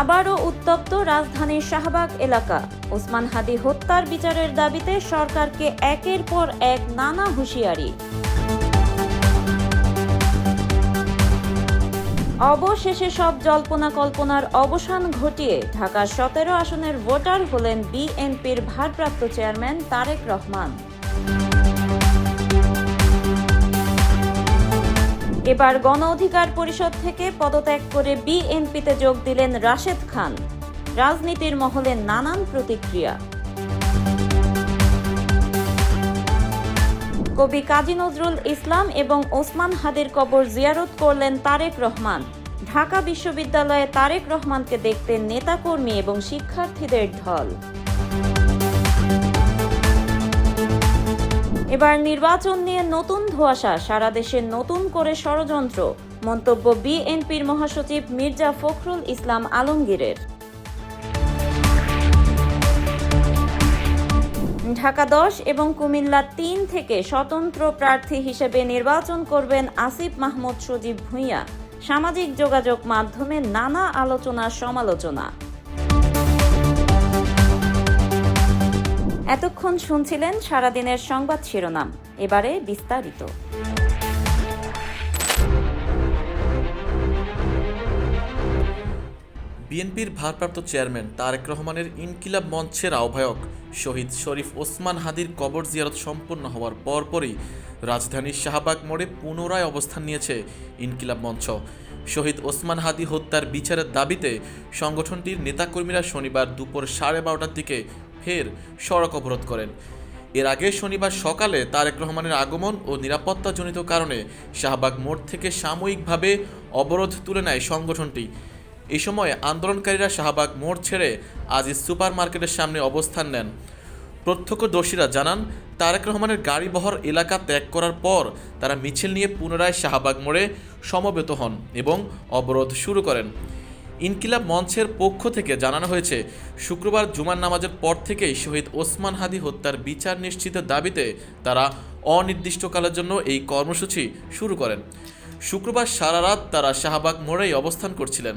আবারও উত্তপ্ত রাজধানীর শাহবাগ এলাকা। ওসমান হাদি হত্যার বিচারের দাবিতে সরকারকে একের পর এক নানা হুঁশিয়ারি। অবশেষে সব জল্পনা কল্পনার অবসান ঘটিয়ে ঢাকার সতেরো আসনের ভোটার হলেন বিএনপির ভারপ্রাপ্ত চেয়ারম্যান তারেক রহমান। এবার গণ অধিকার পরিষদ থেকে পদত্যাগ করে বিএনপিতে যোগ দিলেন রাশেদ খান। রাজনীতির মহলে নানান প্রতিক্রিয়া। কবি কাজী নজরুল ইসলাম এবং ওসমান হাদির কবর জিয়ারত করলেন তারেক রহমান। ঢাকা বিশ্ববিদ্যালয়ে তারেক রহমানকে দেখতে নেতাকর্মী এবং শিক্ষার্থীদের ঢল। এবার নির্বাচন নিয়ে নতুন ধোঁয়াশা, সারা দেশে নতুন করে ষড়যন্ত্র। মন্তব্য বিএনপির মহাসচিব মির্জা ফখরুল ইসলাম আলমগীরের। ঢাকা দশ এবং কুমিল্লা তিন থেকে স্বতন্ত্র প্রার্থী হিসেবে নির্বাচন করবেন আসিফ মাহমুদ সজীব ভূঁইয়া। সামাজিক যোগাযোগ মাধ্যমে নানা আলোচনা, সমালোচনা। এতক্ষণ শুনছিলেন সারাদিনের সংবাদ শিরোনাম। এবারে বিস্তারিত। বিএনপির ভারপ্রাপ্ত চেয়ারম্যান তারেক রহমানের ইনকিলাব মঞ্চের আহ্বায়ক শহীদ শরীফ ওসমান হাদির কবর জিয়ারত সম্পন্ন হওয়ার পরপরই রাজধানীর শাহবাগ মোড়ে পুনরায় অবস্থান নিয়েছে ইনকিলাব মঞ্চ। শহীদ ওসমান হাদি হত্যার বিচারের দাবিতে সংগঠনটির নেতাকর্মীরা শনিবার দুপুর সাড়ে বারোটার দিকে ফের সড়ক অবরোধ করেন। এর আগে শনিবার সকালে তারেক রহমানের আগমন ও নিরাপত্তাজনিত কারণে শাহবাগ মোড় থেকে সাময়িকভাবে অবরোধ তুলে নেয় সংগঠনটি। এ সময় আন্দোলনকারীরা শাহবাগ মোড় ছেড়ে আজিজ সুপার মার্কেটের সামনে অবস্থান নেন। প্রত্যক্ষদর্শীরা জানান, তারেক রহমানের গাড়িবহর এলাকা ত্যাগ করার পর তারা মিছিল নিয়ে পুনরায় শাহবাগ মোড়ে সমবেত হন এবং অবরোধ শুরু করেন। ইনকিলাব মঞ্চের পক্ষ থেকে জানানো হয়েছে, শুক্রবার জুমার নামাজের পর থেকেই শহীদ ওসমান হাদি হত্যার বিচার নিশ্চিতের দাবিতে তারা অনির্দিষ্টকালের জন্য এই কর্মসূচি শুরু করেন। শুক্রবার সারা রাত তারা শাহবাগ মোড়েই অবস্থান করছিলেন।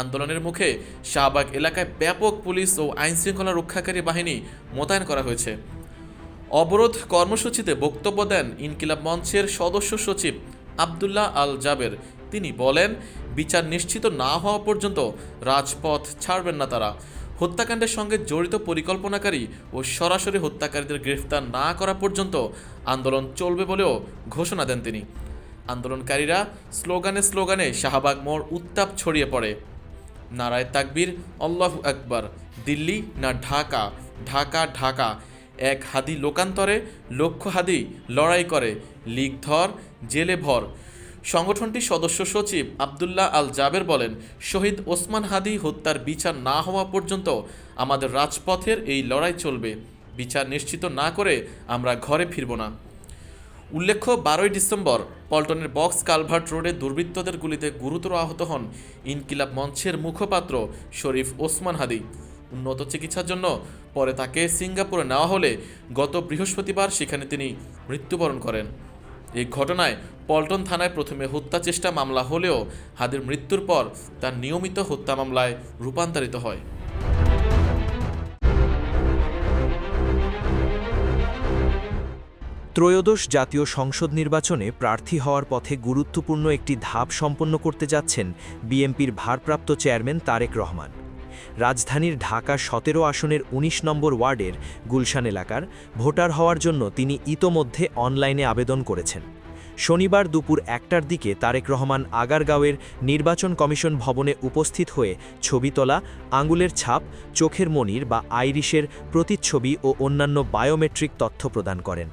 আন্দোলনের মুখে শাহবাগ এলাকায় ব্যাপক পুলিশ ও আইনশৃঙ্খলা রক্ষাকারী বাহিনী মোতায়েন করা হয়েছে। অবরোধ কর্মসূচিতে বক্তব্য দেন ইনকিলাব মঞ্চের সদস্য সচিব আবদুল্লাহ আল জাবের। তিনি বলেন, বিচার নিশ্চিত না হওয়া পর্যন্ত রাজপথ ছাড়বেন না তারা। হত্যাকাণ্ডের সঙ্গে জড়িত পরিকল্পনাকারী ও সরাসরি হত্যাকারীদের গ্রেফতার না করা পর্যন্ত আন্দোলন চলবে বলেও ঘোষণা দেন তিনি। আন্দোলনকারীরা স্লোগানে স্লোগানে শাহবাগ মোড় উত্তাপ ছড়িয়ে পড়ে। নারায় তাকবীর, আল্লাহু আকবার, দিল্লি না ঢাকা? ঢাকা ঢাকা। এক হাদি লোকান্তরে লক্ষ হাদি লড়াই করে। লিগ ধর, জেলে ভর। সংগঠনটির সদস্য সচিব আবদুল্লাহ আল জাবের বলেন, শহীদ ওসমান হাদি হত্যার বিচার না হওয়া পর্যন্ত আমাদের রাজপথের এই লড়াই চলবে। বিচার নিশ্চিত না করে আমরা ঘরে ফিরব না। উল্লেখ্য, বারোই ডিসেম্বর পল্টনের বক্স কালভার্ট রোডে দুর্বৃত্তদের গুলিতে গুরুতর আহত হন ইনকিলাব মঞ্চের মুখপাত্র শরীফ ওসমান হাদি। উন্নত চিকিৎসার জন্য পরে তাকে সিঙ্গাপুরে নেওয়া হলে গত বৃহস্পতিবার সেখানে তিনি মৃত্যুবরণ করেন। এই ঘটনায় পল্টন থানায় প্রথমে হত্যা চেষ্টা মামলা হলেও হাদির মৃত্যুর পর তার নিয়মিত হত্যা মামলায় রূপান্তরিত হয়। ত্রয়োদশ জাতীয় সংসদ নির্বাচনে প্রার্থী হওয়ার পথে গুরুত্বপূর্ণ একটি ধাপ সম্পন্ন করতে যাচ্ছেন বিএনপির ভারপ্রাপ্ত চেয়ারম্যান তারেক রহমান। রাজধানীর ঢাকা সতেরো আসনের ১৯ নম্বর ওয়ার্ডের গুলশান এলাকার ভোটার হওয়ার জন্য তিনি ইতোমধ্যে অনলাইনে আবেদন করেছেন। শনিবার দুপুর একটার দিকে তারেক রহমান আগারগাঁওয়ের নির্বাচন কমিশন ভবনে উপস্থিত হয়ে ছবি তোলা আঙ্গুলের ছাপ, চোখের মনির বা আইরিশের প্রতিচ্ছবি ও অন্যান্য বায়োমেট্রিক তথ্য প্রদান করেন।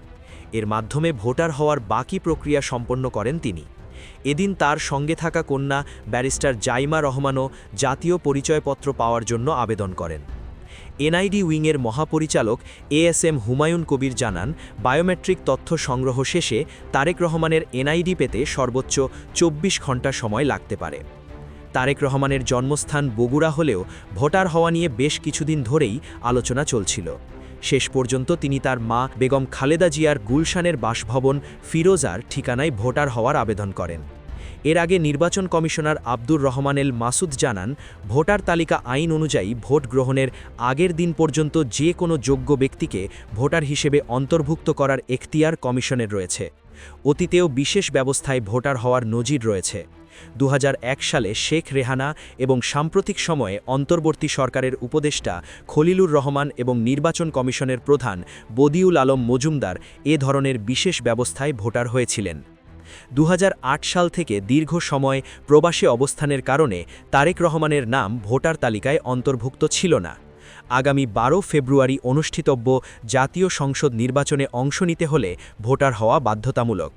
এর মাধ্যমে ভোটার হওয়ার বাকি প্রক্রিয়া সম্পন্ন করেন তিনি। এদিন তার সঙ্গে থাকা কন্যা ব্যারিস্টার জাইমা রহমানও জাতীয় পরিচয়পত্র পাওয়ার জন্য আবেদন করেন। এনআইডি উইংয়ের মহাপরিচালক এএসএম হুমায়ুন কবির জানান, বায়োমেট্রিক তথ্য সংগ্রহ শেষে তারেক রহমানের এনআইডি পেতে সর্বোচ্চ চব্বিশ ঘণ্টা সময় লাগতে পারে। তারেক রহমানের জন্মস্থান বগুড়া হলেও ভোটার হওয়া নিয়ে বেশ কিছুদিন ধরেই আলোচনা চলছিল। শেষ পর্যন্ত তিনি তার মা বেগম খালেদা জিয়ার গুলশানের বাসভবন ফিরোজার ঠিকানায় ভোটার হওয়ার আবেদন করেন। এর আগে নির্বাচন কমিশনার আব্দুর রহমান এল মাসুদ জানান, ভোটার তালিকা আইন অনুযায়ী ভোট গ্রহণের আগের দিন পর্যন্ত যে কোনো যোগ্য ব্যক্তিকে ভোটার হিসেবে অন্তর্ভুক্ত করার এখতিয়ার কমিশনের রয়েছে। অতীতেও বিশেষ ব্যবস্থায় ভোটার হওয়ার নজির রয়েছে। দু হাজার এক সালে শেখ রেহানা এবং সাম্প্রতিক সময়ে অন্তর্বর্তী সরকারের উপদেষ্টা খলিলুর রহমান এবং নির্বাচন কমিশনের প্রধান বদিউল আলম মজুমদার এ ধরনের বিশেষ ব্যবস্থায় ভোটার হয়েছিলেন। দু হাজার আট সাল থেকে দীর্ঘ সময় প্রবাসে অবস্থানের কারণে তারেক রহমানের নাম ভোটার তালিকায় অন্তর্ভুক্ত ছিল না। আগামী বারো ফেব্রুয়ারি অনুষ্ঠিতব্য জাতীয় সংসদ নির্বাচনে অংশ নিতে হলে ভোটার হওয়া বাধ্যতামূলক।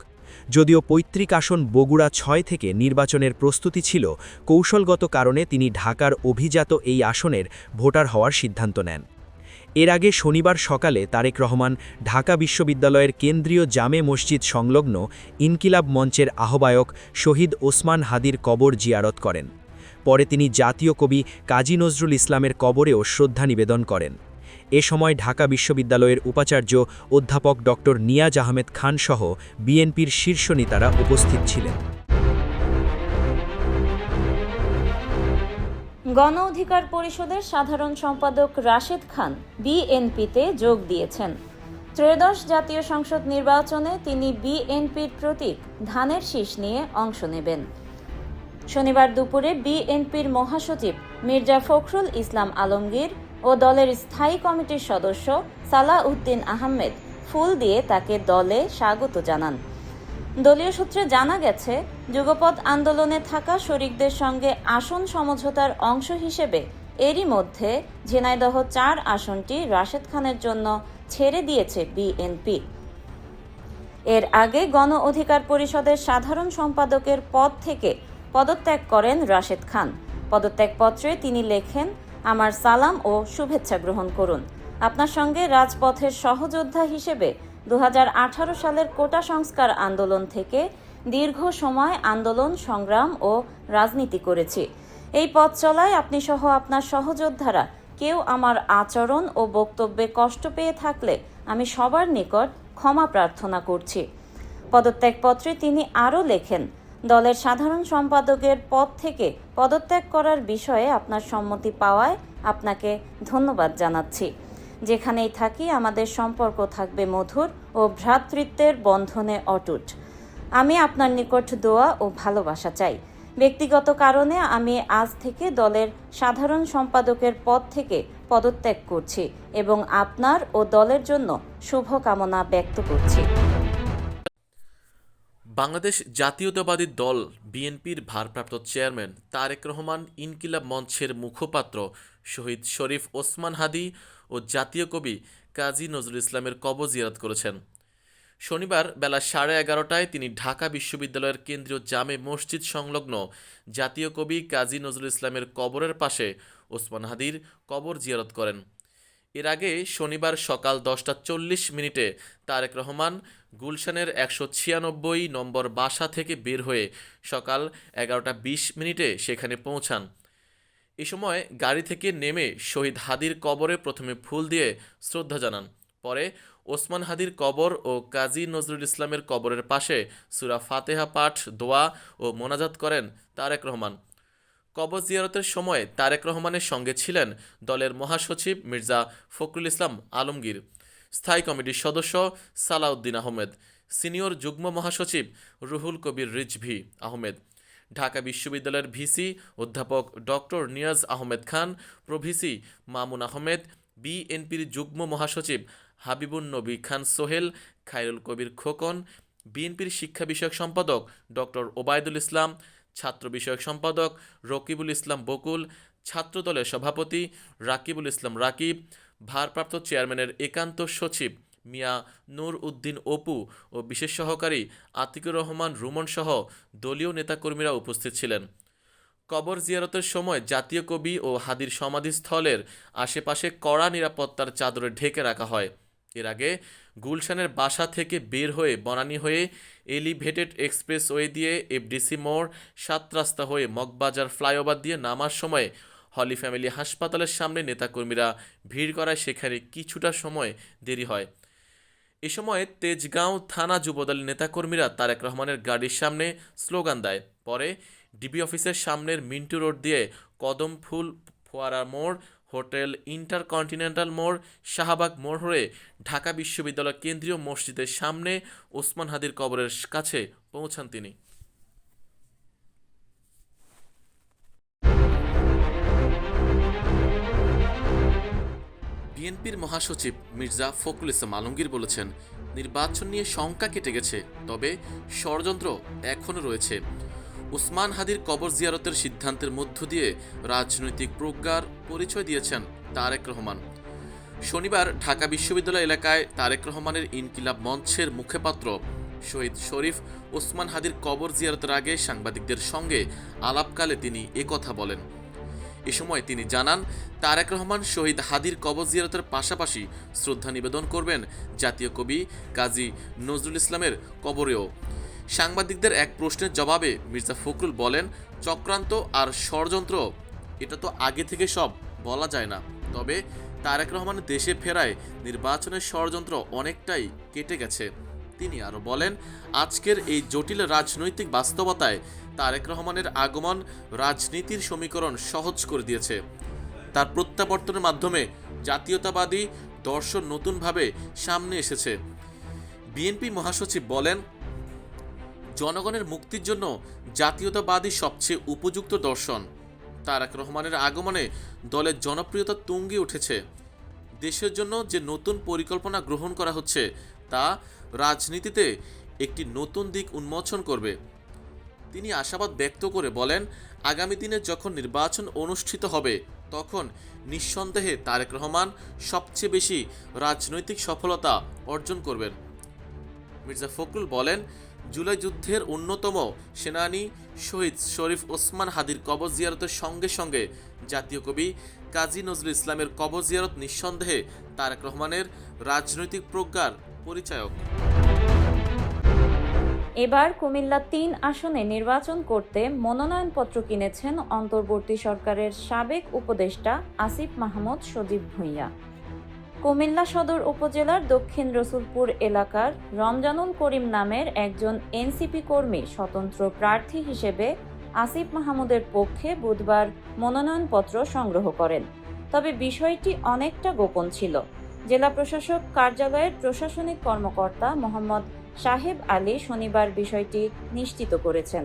যদিও পৈতৃক আসন বগুড়া ছয় থেকে নির্বাচনের প্রস্তুতি ছিল, কৌশলগত কারণে তিনি ঢাকার অভিজাত এই আসনের ভোটার হওয়ার সিদ্ধান্ত নেন। এর আগে শনিবার সকালে তারেক রহমান ঢাকা বিশ্ববিদ্যালয়ের কেন্দ্রীয় জামে মসজিদ সংলগ্ন ইনকিলাব মঞ্চের আহ্বায়ক শহীদ ওসমান হাদির কবর জিয়ারত করেন। পরে তিনি জাতীয় কবি কাজী নজরুল ইসলামের কবরেও শ্রদ্ধা নিবেদন করেন। এ সময় ঢাকা বিশ্ববিদ্যালয়ের উপাচার্য অধ্যাপক ড নিয়াজ আহমেদ খান সহ বিএনপির শীর্ষ নেতারা উপস্থিত ছিলেন। গণ অধিকার পরিষদের সাধারণ সম্পাদক রাশেদ খান বিএনপিতে যোগ দিয়েছেন। ত্রয়োদশ জাতীয় সংসদ নির্বাচনে তিনি বিএনপির প্রতীক, ধানের শীষ নিয়ে অংশ নেবেন। শনিবার দুপুরে বিএনপির মহাসচিব মির্জা ফখরুল ইসলাম আলমগীর ও দলের স্থায়ী কমিটির সদস্য সালাউদ্দিন আহমেদ ফুল দিয়ে তাকে দলে স্বাগত জানান। দলীয় সূত্রে জানা গেছে, যুগপৎ আন্দোলনে থাকা শরিকদের সঙ্গে আসন সমঝোতার অংশ হিসেবে এরই মধ্যে ঝিনাইদহ চার আসনটি রাশেদ খানের জন্য ছেড়ে দিয়েছে বিএনপি। এর আগে গণ অধিকার পরিষদের সাধারণ সম্পাদকের পদ থেকে পদত্যাগ করেন রাশেদ খান। পদত্যাগপত্রে তিনি লেখেন আমার সালাম ও শুভেচ্ছা গ্রহণ করুন। আপনার সঙ্গে রাজপথের সহযোদ্ধা হিসেবে দু হাজার আঠারো সালের কোটা সংস্কার আন্দোলন থেকে দীর্ঘ সময় আন্দোলন, সংগ্রাম ও রাজনীতি করেছি। এই পথ চলায় আপনি সহ আপনার সহযোদ্ধারা কেউ আমার আচরণ ও বক্তব্যে কষ্ট পেয়ে থাকলে আমি সবার নিকট ক্ষমা প্রার্থনা করছি। পদত্যাগপত্রে তিনি আরও লেখেন দলের সাধারণ সম্পাদকের পদ থেকে পদত্যাগ করার বিষয়ে আপনার সম্মতি পাওয়ায় আপনাকে ধন্যবাদ জানাচ্ছি। যেখানেই থাকি আমাদের সম্পর্ক থাকবে মধুর ও ভ্রাতৃত্বের বন্ধনে অটুট। আমি আপনার নিকট দোয়া ও ভালোবাসা চাই। ব্যক্তিগত কারণে আমি আজ থেকে দলের সাধারণ সম্পাদকের পদ থেকে পদত্যাগ করছি এবং আপনার ও দলের জন্য শুভকামনা ব্যক্ত করছি। বাংলাদেশ জাতীয়তাবাদী দল বিএনপির ভারপ্রাপ্ত চেয়ারম্যান তারেক রহমান ইনকিলাব মঞ্চের মুখপাত্র শহীদ শরীফ ওসমান হাদি ও জাতীয় কবি কাজী নজরুল ইসলামের কবর জিয়ারত করেছেন। শনিবার বেলা সাড়ে এগারোটায় তিনি ঢাকা বিশ্ববিদ্যালয়ের কেন্দ্রীয় জামে মসজিদ সংলগ্ন জাতীয় কবি কাজী নজরুল ইসলামের কবরের পাশে ওসমান হাদির কবর জিয়ারত করেন। এর আগে শনিবার সকাল দশটা চল্লিশ মিনিটে তারেক রহমান গুলশানের একশো ছিয়ানব্বই নম্বর বাসা থেকে বের হয়ে সকাল এগারোটা বিশ মিনিটে সেখানে পৌঁছান। এ সময় গাড়ি থেকে নেমে শহীদ হাদির কবরে প্রথমে ফুল দিয়ে শ্রদ্ধা জানান। পরে ওসমান হাদির কবর ও কাজী নজরুল ইসলামের কবরের পাশে সুরা ফাতেহা পাঠ, দোয়া ও মোনাজাত করেন তারেক রহমান। কবর জিয়ারতের সময় তারেক রহমানের সঙ্গে ছিলেন দলের মহাসচিব মির্জা ফখরুল ইসলাম আলমগীর। স্থায়ী কমিটির সদস্য সালাউদ্দিন আহমেদ। সিনিয়র যুগ্ম মহাসচিব রুহুল কবির রিজভি আহমেদ। ঢাকা বিশ্ববিদ্যালয়ের ভিসি অধ্যাপক doctor Niaz Ahmed Khan, pro VC Mamun Ahmed, বিএনপির যুগ্ম মহাসচিব হাবিবুন নবী খান সোহেল, খায়রুল কবির খোকন, বিএনপির শিক্ষা বিষয়ক সম্পাদক ডক্টর ওবায়দুল ইসলাম ছাত্র বিষয়ক সম্পাদক রকিবুল ইসলাম বকুল ছাত্রদলের সভাপতি রাকিবুল ইসলাম রাকিব, ভারপ্রাপ্ত চেয়ারম্যানের একান্ত সচিব মিয়া নূর উদ্দিন অপু ও বিশেষ সহকারী আতিকুর রহমান রুমন সহ দলীয় নেতাকর্মীরা উপস্থিত ছিলেন। কবর জিয়ারতের সময় জাতীয় কবি ও হাদির সমাধিস্থলের আশেপাশে কড়া নিরাপত্তার চাদরে ঢেকে রাখা হয়। এর আগে গুলশানের বাসা থেকে বের হয়ে বনানী হয়ে এলিভেটেড এক্সপ্রেসওয়ে দিয়ে এফডিসি মোড় সাত রাস্তা হয়ে মগবাজার ফ্লাইওভার দিয়ে নামার সময় হলি ফ্যামিলি হাসপাতালের সামনে নেতাকর্মীরা ভিড় করায় সেখানে কিছুটা সময় দেরি হয়। এ সময় তেজগাঁও থানা যুবদলের নেতাকর্মীরা তারেক রহমানের গাড়ির সামনে স্লোগান দেয়। পরে ডিবি অফিসের সামনের মিন্টু রোড দিয়ে কদম ফুল ফোয়ারা মোড় হোটেল ইন্টারকন্টিনেন্টাল মোড়, শাহবাগ মোড় হয়ে ঢাকা বিশ্ববিদ্যালয় কেন্দ্রীয় মসজিদের সামনে ওসমান হাদির কবরের কাছে পৌঁছান তিনি। বিএনপির মহাসচিব মির্জা ফখরুল ইসলাম আলমগীর বলেছেন, নির্বাচন নিয়ে শঙ্কা কেটে গেছে, তবে ষড়যন্ত্র এখনও রয়েছে। উসমান হাদির কবর জিয়ারতের সিদ্ধান্তের মধ্য দিয়ে রাজনৈতিক প্রজ্ঞার পরিচয় দিয়েছেন তারেক রহমান। শনিবার ঢাকা বিশ্ববিদ্যালয় এলাকায় তারেক রহমানের ইনকিলাব মঞ্চের মুখপাত্র শহীদ শরীফ ওসমান হাদির কবর জিয়ারতের আগে সাংবাদিকদের সঙ্গে আলাপকালে তিনি একথা বলেন। এ সময় তিনি জানান, তারেক রহমান শহীদ হাদির কবর জিয়ারতের পাশাপাশি শ্রদ্ধা নিবেদন করবেন জাতীয় কবি কাজী নজরুল ইসলামের কবরেও। সাংবাদিকদের এক প্রশ্নের জবাবে মির্জা ফখরুল বলেন, চক্রান্ত আর ষড়যন্ত্র, এটা তো আগে থেকে সব, বলা যায় না। তবে তারেক রহমানের দেশে ফেরায় নির্বাচনের ষড়যন্ত্র অনেকটাই কেটে গেছে। তিনি আরও বলেন, আজকের এই জটিল রাজনৈতিক বাস্তবতায় তারেক রহমানের আগমন রাজনীতির সমীকরণ সহজ করে দিয়েছে। তার প্রত্যাবর্তনের মাধ্যমে জাতীয়তাবাদী দর্শন নতুনভাবে সামনে এসেছে। বিএনপি মহাসচিব বলেন জনগণের মুক্তির জন্য জাতীয়তাবাদী সবচেয়ে উপযুক্ত দর্শন। তারেক রহমানের আগমনে দলের জনপ্রিয়তা তুঙ্গে উঠেছে। দেশের জন্য যে নতুন পরিকল্পনা গ্রহণ করা হচ্ছে, তা রাজনীতিতে একটি নতুন দিক উন্মোচন করবে। তিনি আশাবাদ ব্যক্ত করে বলেন, আগামী দিনে যখন নির্বাচন অনুষ্ঠিত হবে, তখন নিঃসন্দেহে তারেক রহমান সবচেয়ে বেশি রাজনৈতিক সফলতা অর্জন করবেন। মির্জা ফখরুল বলেন জুলাই যুদ্ধের অন্যতম সেনানী শহীদ শরীফ ওসমান হাদির কবর জিয়ারতের সঙ্গে সঙ্গে জাতীয় কবি কাজী নজরুল ইসলামের কবর জিয়ারত নিঃসন্দেহে তারেক রহমানের রাজনৈতিক প্রজ্ঞার পরিচায়ক। এবার কুমিল্লা তিন আসনে নির্বাচন করতে মনোনয়নপত্র কিনেছেন অন্তর্বর্তী সরকারের সাবেক উপদেষ্টা আসিফ মাহমুদ সজীব ভূঁইয়া। কুমিল্লা সদর উপজেলার দক্ষিণ রসুলপুর এলাকার রমজানুল করিম নামের একজন এনসিপি কর্মী স্বতন্ত্র প্রার্থী হিসেবে আসিফ মাহমুদের পক্ষে বুধবার মনোনয়নপত্র সংগ্রহ করেন। তবে বিষয়টি অনেকটা গোপন ছিল। জেলা প্রশাসক কার্যালয়ের প্রশাসনিক কর্মকর্তা মোহাম্মদ সাহেব আলী শনিবার বিষয়টি নিশ্চিত করেছেন।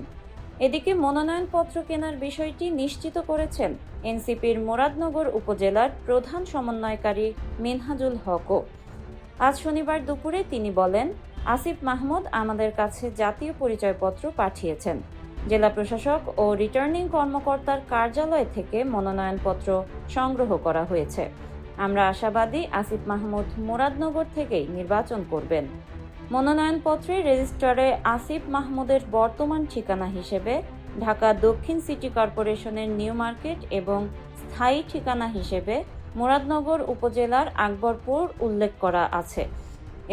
এদিকে মনোনয়নপত্র কেনার বিষয়টি নিশ্চিত করেছেন এনসিপির মুরাদনগর উপজেলার প্রধান সমন্বয়কারী মিনহাজুল হকও আজ শনিবার দুপুরে তিনি বলেন, আসিফ মাহমুদ আমাদের কাছে জাতীয় পরিচয়পত্র পাঠিয়েছেন। জেলা প্রশাসক ও রিটার্নিং কর্মকর্তার কার্যালয় থেকে মনোনয়নপত্র সংগ্রহ করা হয়েছে। আমরা আশাবাদী আসিফ মাহমুদ মুরাদনগর থেকেই নির্বাচন করবেন। মনোনয়নপত্রে রেজিস্ট্রারে আসিফ মাহমুদের বর্তমান ঠিকানা হিসেবে, ঢাকা দক্ষিণ সিটি কর্পোরেশনের নিউ মার্কেট এবং স্থায়ী ঠিকানা হিসেবে মুরাদনগর উপজেলার আকবরপুর উল্লেখ করা আছে।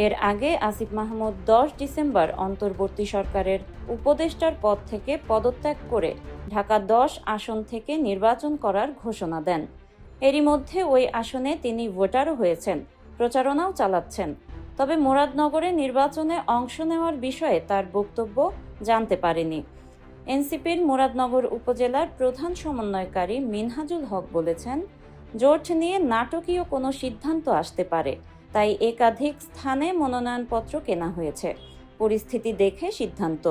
এর আগে আসিফ মাহমুদ দশ ডিসেম্বর অন্তর্বর্তী সরকারের উপদেষ্টার পদ থেকে পদত্যাগ করে ঢাকা দশ আসন থেকে নির্বাচন করার ঘোষণা দেন। এরই মধ্যে ওই আসনে তিনি ভোটারও হয়েছেন। প্রচারণাও চালাচ্ছেন। তবে মুরাদনগরে নির্বাচনে অংশ নেওয়ার বিষয়ে তার বক্তব্য জানতে পারেনি। এনসিপির মুরাদনগর উপজেলার প্রধান সমন্বয়কারী মিনহাজুল হক বলেছেন, জোট নিয়ে নাটকীয় কোনো সিদ্ধান্ত আসতে পারে, তাই একাধিক স্থানে মনোনয়নপত্র কেনা হয়েছে। পরিস্থিতি দেখে সিদ্ধান্ত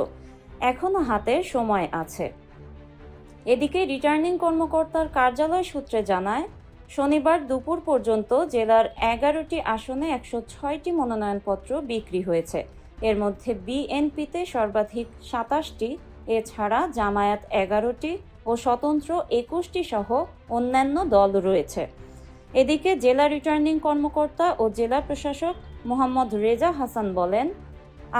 এখনও হাতে সময় আছে। এদিকে রিটার্নিং কর্মকর্তার কার্যালয় সূত্রে জানায় শনিবার দুপুর পর্যন্ত জেলার এগারোটি আসনে একশো ছয়টি মনোনয়নপত্র বিক্রি হয়েছে। এর মধ্যে বিএনপিতে সর্বাধিক সাতাশটি, এছাড়া জামায়াত এগারোটি ও স্বতন্ত্র একুশটি সহ অন্যান্য দল রয়েছে। এদিকে জেলা রিটার্নিং কর্মকর্তা ও জেলা প্রশাসক মোহাম্মদ রেজা হাসান বলেন,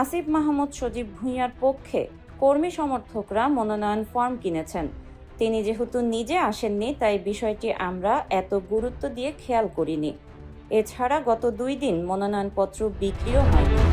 আসিফ মাহমুদ সজীব ভূঁইয়ার পক্ষে কর্মী সমর্থকরা মনোনয়ন ফর্ম কিনেছেন। তিনি যেহেতু নিজে আসেননি, তাই বিষয়টি আমরা এত গুরুত্ব দিয়ে খেয়াল করিনি। এছাড়া গত দুই দিন মনোনয়নপত্র বিক্রিও হয়নি।